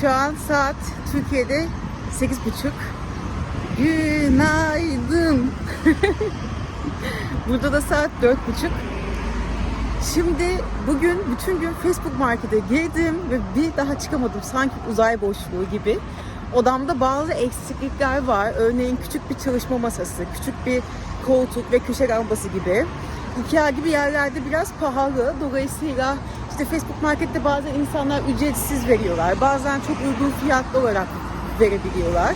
Şu an saat Türkiye'de 8.30. Günaydın. Burada da saat 4.30. Şimdi bugün bütün gün Facebook Market'e girdim ve bir daha çıkamadım. Sanki uzay boşluğu gibi. Odamda bazı eksiklikler var. Örneğin küçük bir çalışma masası, küçük bir koltuk ve köşe lambası gibi. Ikea gibi yerlerde biraz pahalı. Dolayısıyla işte Facebook Market'te bazen insanlar ücretsiz veriyorlar. Bazen çok uygun fiyatlı olarak verebiliyorlar.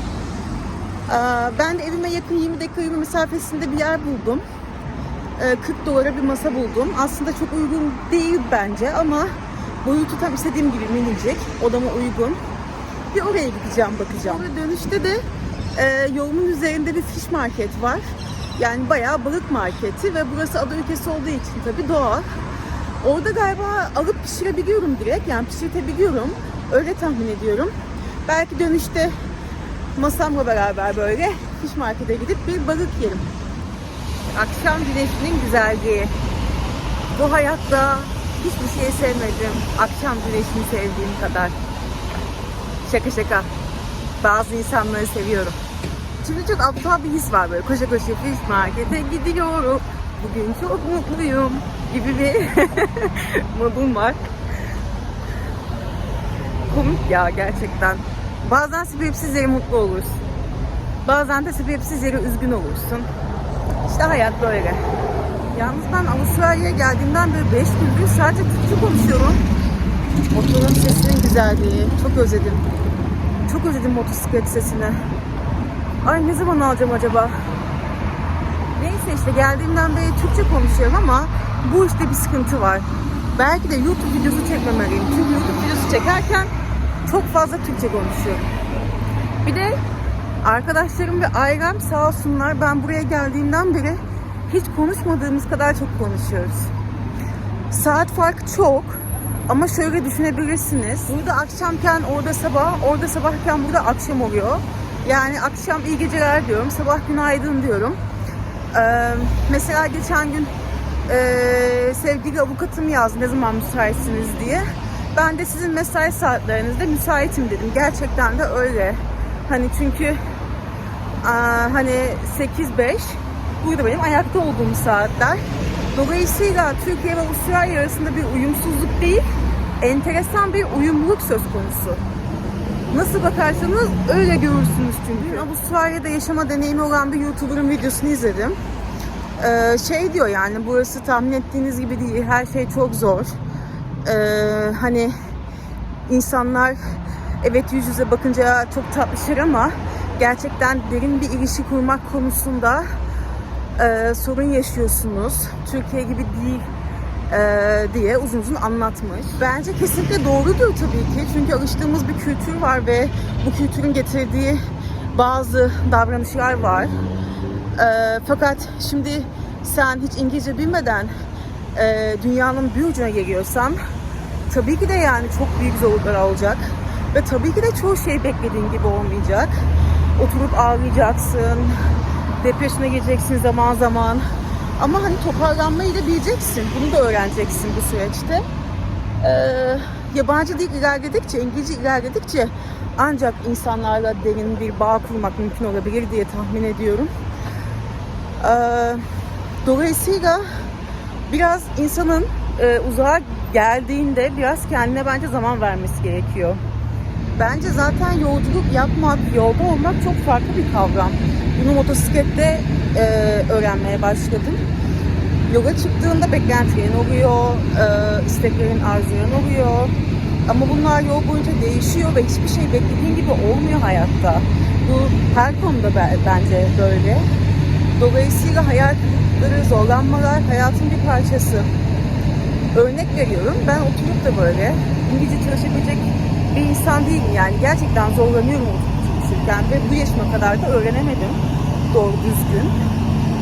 Ben de evime yakın 20 dakika yürüme mesafesinde bir yer buldum. Ee, 40 dolara bir masa buldum. Aslında çok uygun değil bence ama boyutu tam istediğim gibi minicik. Odama uygun. Bir oraya gideceğim bakacağım. Sonra dönüşte de e, yolumun üzerinde bir fish market var. Yani bayağı balık marketi ve burası ada ülkesi olduğu için tabii doğal. Orada galiba alıp pişirebiliyorum direkt. Yani pişirtebiliyorum. Öyle tahmin ediyorum. Belki dönüşte masamla beraber böyle fish markete gidip bir balık yerim. Akşam güneşinin güzelliği. Bu hayatta hiçbir şeyi sevmedim. Akşam güneşini sevdiğim kadar. Şaka şaka. Bazı insanları seviyorum. Şimdi çok aptal bir his var böyle. Koşa koşa fish markete gidiyorum. Bugün çok mutluyum gibi bir modum var. Komik ya gerçekten. Bazen sebepsiz yere mutlu olursun. Bazen de sebepsiz yere üzgün olursun. İşte hayat böyle. Yalnız ben Avustralya'ya geldiğimden beri 5 gündür sadece Türkçe konuşuyorum. Motorun sesinin güzelliği. Çok özledim. Çok özledim motosiklet sesini. Ay ne zaman alacağım acaba? Neyse işte geldiğimden beri Türkçe konuşuyorum ama bu işte bir sıkıntı var. Belki de YouTube videosu çekmemeliyim. Çünkü YouTube videosu çekerken çok fazla Türkçe konuşuyorum. Bir de arkadaşlarım ve ailem sağ olsunlar ben buraya geldiğimden beri hiç konuşmadığımız kadar çok konuşuyoruz. Saat farkı çok ama şöyle düşünebilirsiniz. Burada akşamken orada sabah, orada sabahken burada akşam oluyor. Yani akşam iyi geceler diyorum, sabah günaydın diyorum. Ee, mesela geçen gün e, sevgili avukatım yazdı ne zaman müsaitsiniz diye. Ben de sizin mesai saatlerinizde müsaitim dedim. Gerçekten de öyle. Hani çünkü aa, hani 8-5 burada benim ayakta olduğum saatler. Dolayısıyla Türkiye ve Avustralya arasında bir uyumsuzluk değil, enteresan bir uyumluluk söz konusu. Nasıl bakarsanız öyle görürsünüz çünkü. Dün Avustralya'da yaşama deneyimi olan bir YouTuber'ın videosunu izledim. Ee, şey diyor yani burası tahmin ettiğiniz gibi değil, her şey çok zor. Ee, hani insanlar evet yüz yüze bakınca çok tatlışır ama gerçekten derin bir ilişki kurmak konusunda e, sorun yaşıyorsunuz. Türkiye gibi değil e, diye uzun uzun anlatmış. Bence kesinlikle doğrudur tabii ki. Çünkü alıştığımız bir kültür var ve bu kültürün getirdiği bazı davranışlar var. E, fakat şimdi sen hiç İngilizce bilmeden e, dünyanın bir ucuna geliyorsan tabii ki de yani çok büyük zorluklar olacak. Ve tabii ki de çoğu şey beklediğin gibi olmayacak. Oturup ağlayacaksın, depresyona gireceksin zaman zaman. Ama hani toparlanmayı da bileceksin. Bunu da öğreneceksin bu süreçte. Ee, yabancı dil ilerledikçe, İngilizce ilerledikçe ancak insanlarla derin bir bağ kurmak mümkün olabilir diye tahmin ediyorum. Ee, dolayısıyla biraz insanın e, uzağa geldiğinde biraz kendine bence zaman vermesi gerekiyor. Bence zaten yolculuk yapmak, yolda olmak çok farklı bir kavram. Bunu motosiklette e, öğrenmeye başladım. Yola çıktığında beklentilerin oluyor, e, isteklerin, arzuların oluyor. Ama bunlar yol boyunca değişiyor ve hiçbir şey beklediğin gibi olmuyor hayatta. Bu her konuda be- bence böyle. Dolayısıyla hayal kırıklıkları, zorlanmalar hayatın bir parçası. Örnek veriyorum, ben oturup da böyle İngilizce çalışabilecek bir insan değilim yani. Gerçekten zorlanıyorum oturup çalışırken ve bu yaşıma kadar da öğrenemedim doğru düzgün.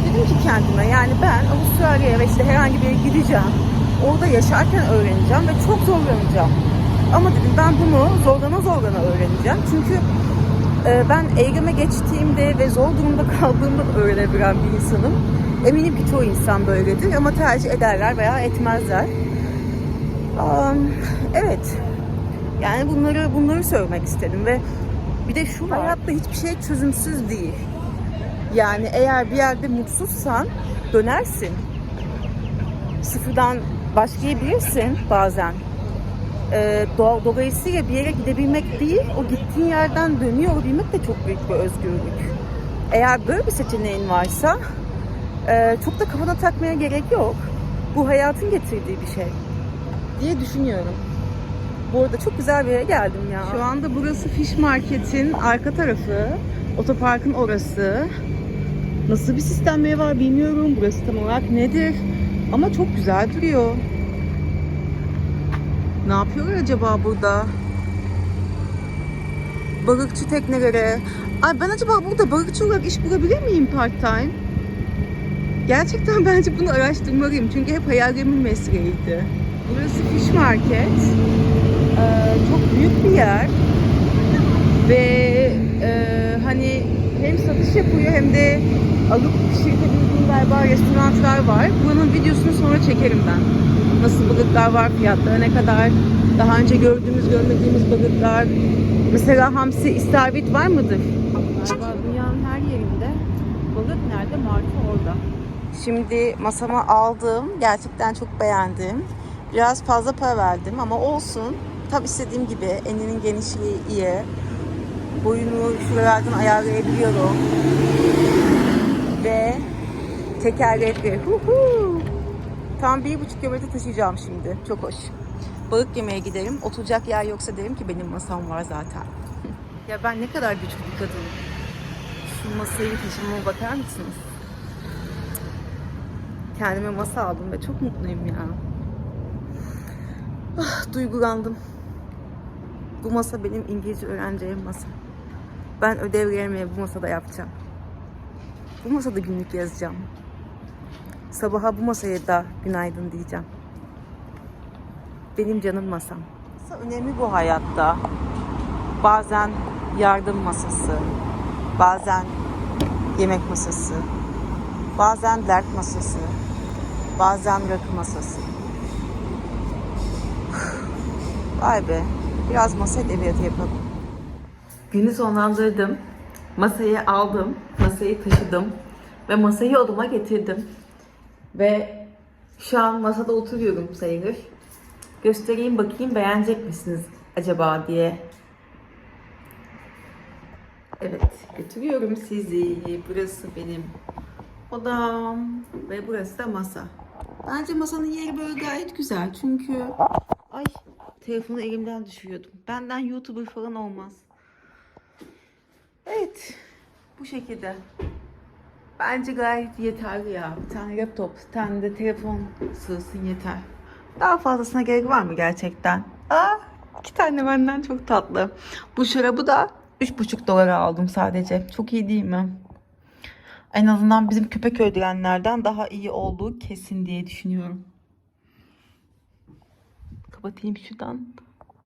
Dedim ki kendime yani ben Avustralya'ya ve işte herhangi bir yere gideceğim. Orada yaşarken öğreneceğim ve çok zorlanacağım. Ama dedim ben bunu zorlana zorlana öğreneceğim. Çünkü e, ben eyleme geçtiğimde ve zor durumda kaldığımda da öğrenebilen bir insanım. Eminim ki çoğu insan böyledir ama tercih ederler veya etmezler. Am, evet. Yani bunları bunları söylemek istedim ve bir de şu var. Hayatta hiçbir şey çözümsüz değil. Yani eğer bir yerde mutsuzsan dönersin. Sıfırdan başlayabilirsin bazen. Ee, do- dolayısıyla bir yere gidebilmek değil, o gittiğin yerden dönüyor olabilmek de çok büyük bir özgürlük. Eğer böyle bir seçeneğin varsa e, çok da kafana takmaya gerek yok. Bu hayatın getirdiği bir şey diye düşünüyorum. Bu arada çok güzel bir yere geldim ya. Şu anda burası Fish Market'in arka tarafı. Otoparkın orası. Nasıl bir sistemleri var bilmiyorum. Burası tam olarak nedir? Ama çok güzel duruyor. Ne yapıyorlar acaba burada? Balıkçı tekneleri. Ay ben acaba burada balıkçı olarak iş bulabilir miyim part time? Gerçekten bence bunu araştırmalıyım. Çünkü hep hayalimin mesleğiydi. Burası Fish Market. Ee, çok büyük bir yer. Ve e, hani hem satış yapıyor hem de alıp pişirtebildiğim galiba restoranlar var. Buranın videosunu sonra çekerim ben. Nasıl balıklar var, fiyatları ne kadar, daha önce gördüğümüz, görmediğimiz balıklar. Mesela hamsi, istavrit var mıdır? Galiba dünyanın her yerinde balık nerede? Martı orada. Şimdi masama aldım. Gerçekten çok beğendim. Biraz fazla para verdim ama olsun. Tam istediğim gibi. Eninin genişliği iyi. Boyunu şuralardan ayarlayabiliyorum. Ve tekerlekli. Huhu. Tam bir buçuk kilometre taşıyacağım şimdi. Çok hoş. Balık yemeye giderim. Oturacak yer yoksa derim ki benim masam var zaten. ya ben ne kadar güçlü bir kadınım. Şu masayı taşımama bakar mısınız? Kendime masa aldım ve çok mutluyum ya. Ah, duygulandım. Bu masa benim İngilizce öğreneceğim masa. Ben ödevlerimi bu masada yapacağım. Bu masada günlük yazacağım. Sabaha bu masaya da günaydın diyeceğim. Benim canım masam. Masa önemli bu hayatta. Bazen yardım masası, bazen yemek masası, bazen dert masası, bazen rakı masası. Vay be, biraz masa edebiyatı yapalım. Günü sonlandırdım. Masayı aldım, masayı taşıdım ve masayı odama getirdim. Ve şu an masada oturuyorum sayılır. Göstereyim bakayım beğenecek misiniz acaba diye. Evet, götürüyorum sizi. Burası benim odam ve burası da masa. Bence masanın yeri böyle gayet güzel çünkü ay telefonu elimden düşürüyordum. Benden YouTuber falan olmaz. Evet, bu şekilde. Bence gayet yeterli ya. Bir tane laptop, bir tane de telefon sığsın yeter. Daha fazlasına gerek var mı gerçekten? Aa, iki tane benden çok tatlı. Bu şarabı da 3,5 dolara aldım sadece. Çok iyi değil mi? En azından bizim köpek öldürenlerden daha iyi olduğu kesin diye düşünüyorum. Kapatayım şuradan.